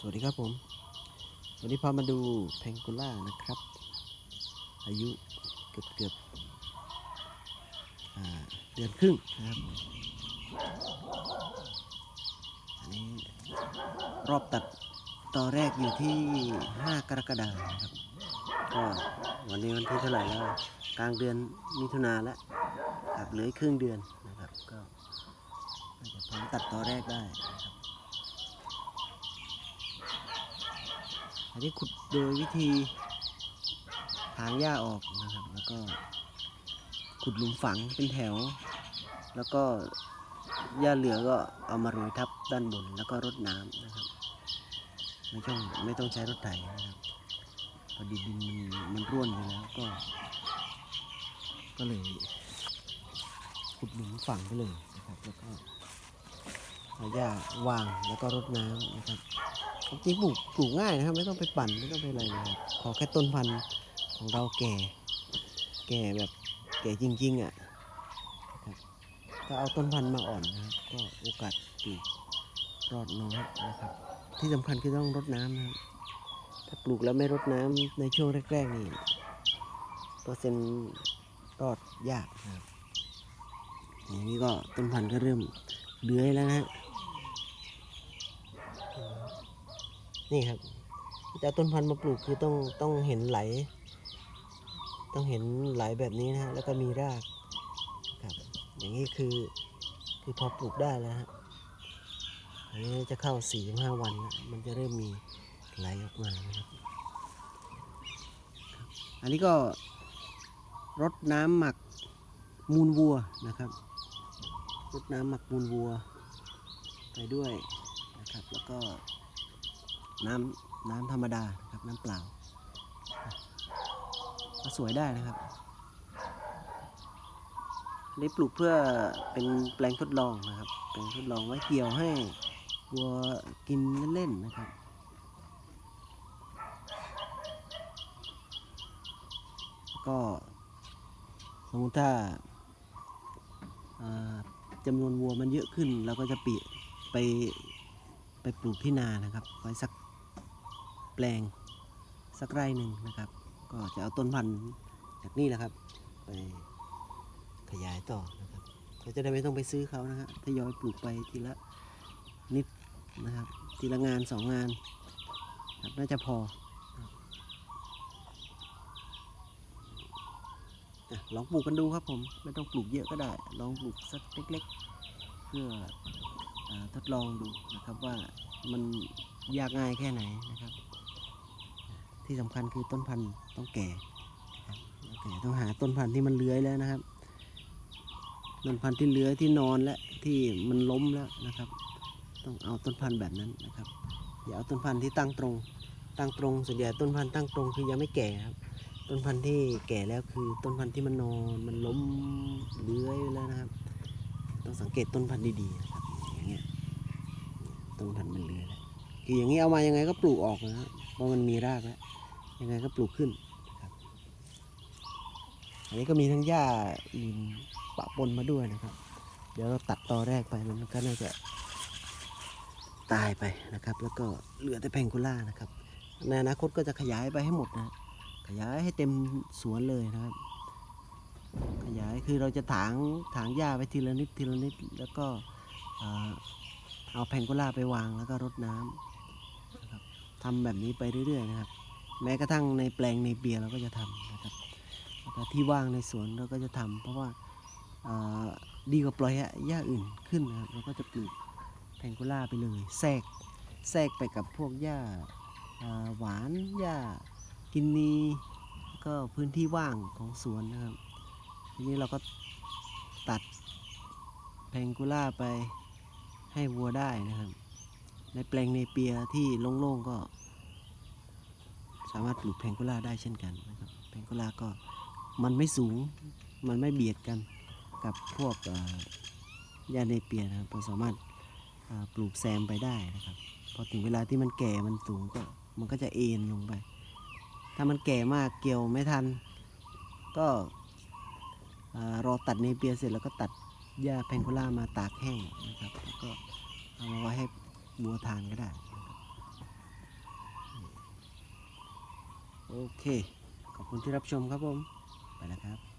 สวัสดีครับผม วันนี้พามาดูแพงกุล่านะครับ อายุเกือบเกือบเดือนครึ่งนะครับอันนี้รอบตัดต่อแรกอยู่ที่ 5 กรกฎาคมครับ ก็วันนี้วันที่เท่าไหร่แล้ว กลางเดือนมิถุนาแล้วครับเหลืออีกครึ่งเดือนนะครับ ก็น่าจะพร้อมตัดต่อแรกได้นะครับ อันนี้ขุดโดยวิธีถางหญ้าออกนะครับ แล้วก็ขุดหลุมฝังเป็นแถว แล้วก็หญ้าเหลือก็เอามาโรยทับด้านบน แล้วก็รดน้ำนะครับ ไม่ต้องไม่ต้องใช้รถไถนะครับพอดีดินมันมันร่วนอยู่แล้วก็ ก็เลยขุดหลุมฝังไปเลยนะครับ แล้วก็ เอาหญ้าวางแล้วก็รดน้ำนะครับจริงปลูกปลูกง่ายนะครับ ไม่ต้องไปปั่นไม่ต้องไปอะไรนะครับขอแค่ต้นพันธุ์ของเราแก่ แก่แบบแก่จริงๆอะนะครับถ้าเอาต้นพันธุ์มาอ่อนนะครับ ก็โอกาสปลูกรอดน้อยนะครับ ที่สำคัญคือต้องรดน้ำนะครับถ้าปลูกแล้วไม่รดน้ำในช่วงแรกๆนี่เปอร์เซ็นต์รอดยากนะครับอย่างนี้ก็ต้นพันธุ์ก็เริ่มเลื้อยแล้วนะฮะ นี่ครับจะเอาต้นพันธุ์มาปลูกคือต้องต้องเห็นไหล ต้องเห็นไหลแบบนี้นะฮะแล้วก็มีรากครับอย่างนี้คือคือพอปลูกได้แล้วฮะอันนี้จะเข้าสี่ถึงห้าวันนะมันจะเริ่มมีไหลออกมานะครับครับ อันนี้ก็รดน้ำหมักมูลวัวนะครับรดน้ำหมักมูลวัว ไปด้วยนะครับแล้วก็ น้ำน้ำธรรมดานะครับน้ำเปล่าก็สวยได้นะครับอันนี้ปลูกเพื่อเป็นแปลงทดลองนะครับแปลงทดลองไว้เกี่ยวให้วัวกินเล่นๆนะครับก็สมมติถ้าอ่าจำนวนวัวมันเยอะขึ้นเราก็จะเปลี่ยนไปไปปลูกที่นานะครับไว้สัก แปลงสักไร่หนึ่งนะครับ ก็จะเอาต้นพันธุ์จากนี่นะครับ ไปขยายต่อนะครับเขาจะได้ไม่ต้องไปซื้อเขานะฮะทยอยปลูกไปทีละนิดนะครับ ทีละงานสองงานครับน่าจะพอลองปลูกกันดูครับผม ไม่ต้องปลูกเยอะก็ได้ ลองปลูกสักเล็ก ๆ เพื่ออทดลองดูนะครับว่ามันยากง่ายแค่ไหนนะครับ ที่สำคัญคือต้นพันธุ์ต้องแก่ต้องแก่ต้องหาต้นพันธุ์ที่มันเลื้อยแล้วนะครับ ต้นพันธุ์ที่เลื้อยที่นอนและที่มันล้มแล้วนะครับ ต้องเอาต้นพันธุ์แบบนั้นนะครับอย่าเอาต้นพันธุ์ที่ตั้งตรง ตั้งตรงส่วนใหญ่ต้นพันธุ์ตั้งตรงคือยังไม่แก่ครับ ต้นพันธุ์ที่แก่แล้วคือต้นพันธุ์ที่มันนอนมันล้มเลื้อยแล้วนะครับ ต้องสังเกตต้นพันธุ์ดีๆนะครับอย่างเงี้ยต้นพันธุ์มันเลื้อยแล้ว คืออย่างนี้เอามายังไงก็ปลูกออกนะเพราะมันมีรากแล้วยังไงก็ปลูกขึ้นครับอันนี้ก็มีทั้งหญ้าอื่นปะปนมาด้วยนะครับ เดี๋ยวเราตัดตอแรกไปมันก็น่าจะตายไปนะครับ แล้วก็เหลือแต่แพงโกุล่านะครับในอนาคตก็จะขยายไปให้หมดนะ ขยายให้เต็มสวนเลยนะครับ ขยายคือเราจะถางถางหญ้าไปทีละนิดทีละนิด แล้วก็เอาแพงโกุล่าไปวางแล้วก็รดน้ำนะครับ ทำแบบนี้ไปเรื่อยๆนะครับ แม้กระทั่งในแปลงในเบียร์เราก็จะทำนะครับแล้วก็ที่ว่างในสวนเราก็จะทำเพราะว่าาดีกว่าปล่อยหญ้าอื่นขึ้นนะครับเราก็จะปลูกแพงโกุล่าไปเลยแทรกแทรกไปกับพวกหญ้าอ่าหวานหญ้ากินนีก็พื้นที่ว่างของสวนนะครับ ทีนี้เราก็ตัดแพงกุล่าไปให้วัวได้นะครับ ในแปลงเนเปียที่โล่งๆก็ สามารถปลูกแพงกุล่าได้เช่นกันนะครับแพงกุล่าก็มันไม่สูงมันไม่เบียดกันกับพวกเอ่อยาเนเปียนะครับเราสามารถปลูกแซมไปได้นะครับพอถึงเวลาที่มันแก่มันสูงก็มันก็จะเอ็นลงไป ถ้ามันแก่มากเกี่ยวไม่ทัน ก็รอตัดเนเปียเสร็จแล้วก็ตัดหญ้าแพงโคล่ามาตากแห้งนะครับแล้วก็ วัวทานก็ได้ โอเค ขอบคุณที่รับชมครับผม ไปแล้วครับ